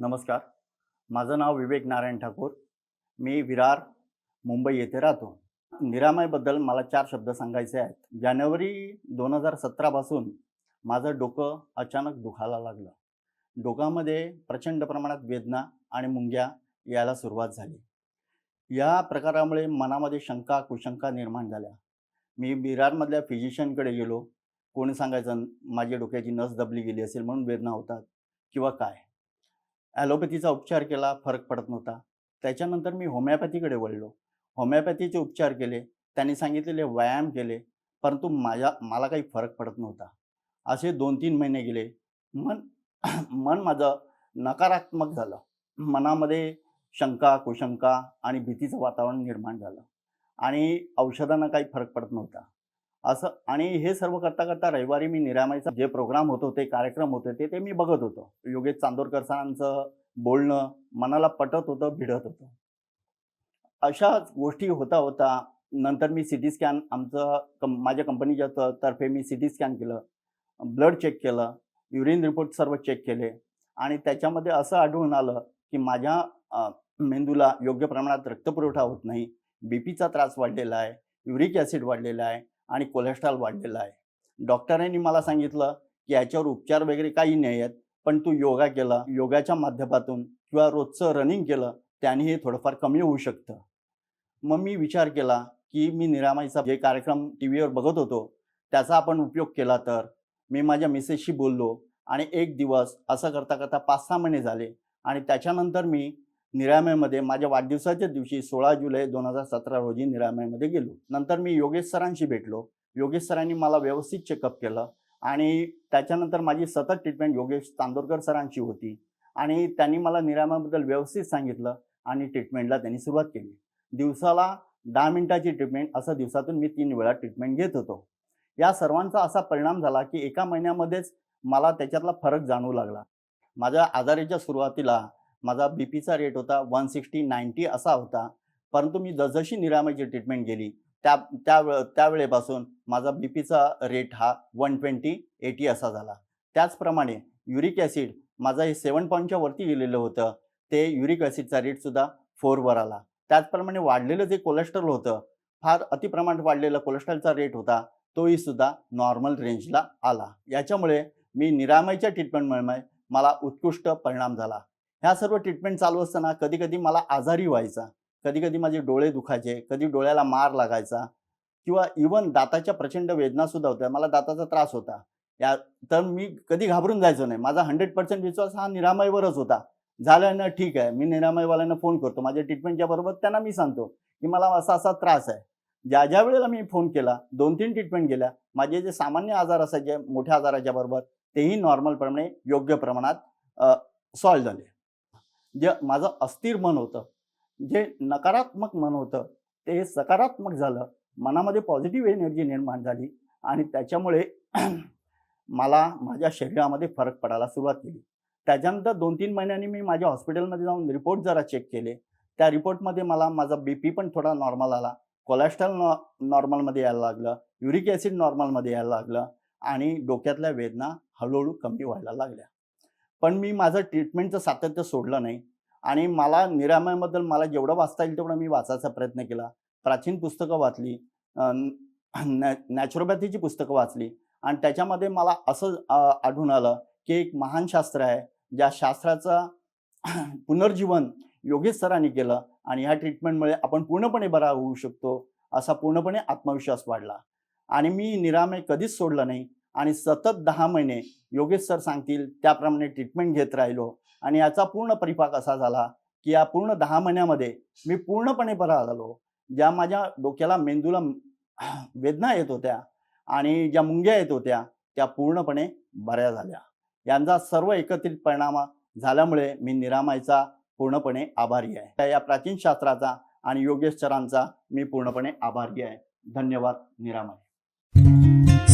नमस्कार. माझं नाव विवेक नारायण ठाकूर. मी विरार मुंबई येथे राहतो. निरामयबद्दल मला चार शब्द सांगायचे आहेत. जानेवारी दोन हजार सतरापासून माझं डोकं अचानक दुखायला लागलं. डोकामध्ये प्रचंड प्रमाणात वेदना आणि मुंग्या यायला सुरुवात झाली. या प्रकारामुळे मनामध्ये शंका कुशंका निर्माण झाल्या. मी विरारमधल्या फिजिशियनकडे गेलो. कोणी सांगायचं माझ्या डोक्याची नस दबली गेली असेल म्हणून वेदना होतात. किंवा काय? ॲलोपॅथीचा उपचार केला फरक पडत नव्हता. त्याच्यानंतर मी होमिओपॅथीकडे वळलो. होमिओपॅथीचे उपचार केले त्यांनी सांगितलेले व्यायाम केले परंतु माझ्या मला काही फरक पडत नव्हता. असे दोन तीन महिने गेले. मन मन माझं नकारात्मक झालं. मनामध्ये शंका कुशंका आणि भीतीचं वातावरण निर्माण झालं. आणि औषधांना काही फरक पडत नव्हता. असं आणि हे सर्व करता करता रविवारी मी निरामयचा जे प्रोग्राम होत होते कार्यक्रम होते ते ते मी बघत होतो. योगेश चांदोरकर सरांचं बोलणं मनाला पटत होतं भिडत होतं. अशा गोष्टी होता होता. नंतर मी सी टी स्कॅन आमचं कं माझ्या कंपनीच्या तर्फे मी सी टी स्कॅन केलं. ब्लड चेक केलं. युरिन रिपोर्ट सर्व चेक केले. आणि त्याच्यामध्ये असं आढळून आलं की माझ्या मेंदूला योग्य प्रमाणात रक्तपुरवठा होत नाही. बी पीचा त्रास वाढलेला आहे. युरिक ॲसिड वाढलेला आहे. आणि कोलेस्ट्रॉल वाढलेला आहे. डॉक्टरांनी मला सांगितलं की याच्यावर उपचार वगैरे काही नाही आहेत पण तू योगा केला. योगाच्या माध्यमातून किंवा रोजचं रनिंग केलं त्याने हे थोडंफार कमी होऊ शकतं. मग मी विचार केला की मी निरामाईचा जे कार्यक्रम टी व्हीवर बघत होतो त्याचा आपण उपयोग केला तर? मी माझ्या मिसेसशी बोललो आणि एक दिवस असं करता करता पाच सहा महिने झाले आणि त्याच्यानंतर मी निरामयमध्ये माझ्या वाढदिवसाच्या दिवशी सोळा जुलै दोन हजार सतरा रोजी निरामयमध्ये गेलो. नंतर मी योगेश सरांशी भेटलो. योगेश सरांनी मला व्यवस्थित चेकअप केलं आणि त्याच्यानंतर माझी सतत ट्रीटमेंट योगेश चांदोरकर सरांची होती आणि त्यांनी मला निरामयाबद्दल व्यवस्थित सांगितलं आणि ट्रीटमेंटला त्यांनी सुरुवात केली. दिवसाला दहा मिनिटाची ट्रीटमेंट असं दिवसातून मी तीन वेळा ट्रीटमेंट घेत होतो. या सर्वांचा असा परिणाम झाला की एका महिन्यामध्येच मला त्याच्यातला फरक जाणवू लागला. माझ्या आजाराच्या सुरुवातीला माझा बी पीचा रेट होता वन सिक्स्टी नाईन्टी असा होता. परंतु मी जसजशी निरामयची ट्रीटमेंट गेली त्या त्या त्यावेळेपासून माझा बी पीचा रेट हा वन ट्वेंटी एटी असा झाला. त्याचप्रमाणे युरिक ॲसिड माझा हे सेवन पॉईंटच्या वरती गेलेलं होतं. ते युरिक ॲसिडचा रेटसुद्धा फोरवर आला. त्याचप्रमाणे वाढलेलं जे कोलेस्ट्रॉल होतं फार अतिप्रमाणात वाढलेला कोलेस्ट्रॉलचा रेट होता तोही सुद्धा नॉर्मल रेंजला आला. याच्यामुळे मी निरामयच्या ट्रीटमेंटमुळे मला उत्कृष्ट परिणाम झाला. ह्या सर्व ट्रीटमेंट चालू असताना कधी कधी मला आजारी व्हायचा. कधी कधी माझे डोळे दुखायचे कधी डोळ्याला मार लागायचा किंवा इवन दाताच्या प्रचंड वेदनासुद्धा होत्या मला दाताचा त्रास होता. या तर मी कधी घाबरून जायचो नाही. माझा हंड्रेड पर्सेंट विश्वास हा निरामयवरच होता. झालं ना ठीक आहे मी निरामयवाल्यांना फोन करतो. माझ्या ट्रीटमेंटच्या बरोबर त्यांना मी सांगतो की मला असा असा त्रास आहे. ज्या ज्या वेळेला मी फोन केला दोन तीन ट्रीटमेंट गेल्या माझे जे सामान्य आजार असायचे मोठ्या आजाराच्या बरोबर तेही नॉर्मलप्रमाणे योग्य प्रमाणात सॉल्व झाले. जे माझं अस्थिर मन होतं जे नकारात्मक मन होतं ते सकारात्मक झालं. मनामध्ये पॉझिटिव्ह एनर्जी निर्माण झाली आणि त्याच्यामुळे मला माझ्या शरीरामध्ये फरक पडायला सुरुवात केली. त्याच्यानंतर दोन तीन महिन्यांनी मी माझ्या हॉस्पिटलमध्ये जाऊन रिपोर्ट जरा चेक केले. त्या रिपोर्टमध्ये मला माझा बी पी पण थोडा नॉर्मल आला. कोलेस्ट्रॉल नॉ नॉर्मलमध्ये यायला लागलं. युरिक ॲसिड नॉर्मलमध्ये यायला लागलं. आणि डोक्यातल्या वेदना हळूहळू कमी व्हायला लागल्या. पण मी माझं ट्रीटमेंटचं सातत्य सोडलं नाही. आणि मला निरामयाबद्दल मला जेवढं वाचता येईल तेवढं मी वाचायचा प्रयत्न केला. प्राचीन पुस्तकं वाचली नॅ नॅचरोपॅथीची पुस्तकं वाचली. आणि त्याच्यामध्ये मला असं आढळून आलं की एक महान शास्त्र आहे ज्या शास्त्राचं पुनर्जीवन योगेश सरांनी केलं आणि ह्या ट्रीटमेंटमुळे आपण पूर्णपणे बरा होऊ शकतो असा पूर्णपणे आत्मविश्वास वाढला. आणि मी निरामय कधीच सोडलं नाही. आणि सतत दहा महिने योगेश सर सांगतील त्याप्रमाणे ट्रीटमेंट घेत राहिलो. आणि याचा पूर्ण परिपाक असा झाला की या पूर्ण दहा महिन्यामध्ये मी पूर्णपणे बरा झालो. ज्या माझ्या डोक्याला मेंदूला वेदना येत होत्या आणि ज्या मुंग्या येत होत्या त्या पूर्णपणे बऱ्या झाल्या. यांचा सर्व एकत्रित परिणाम झाल्यामुळे मी निरामायचा पूर्णपणे आभारी आहे. त्या या प्राचीन शास्त्राचा आणि योगेश्वरांचा मी पूर्णपणे आभारी आहे. धन्यवाद निरामाय.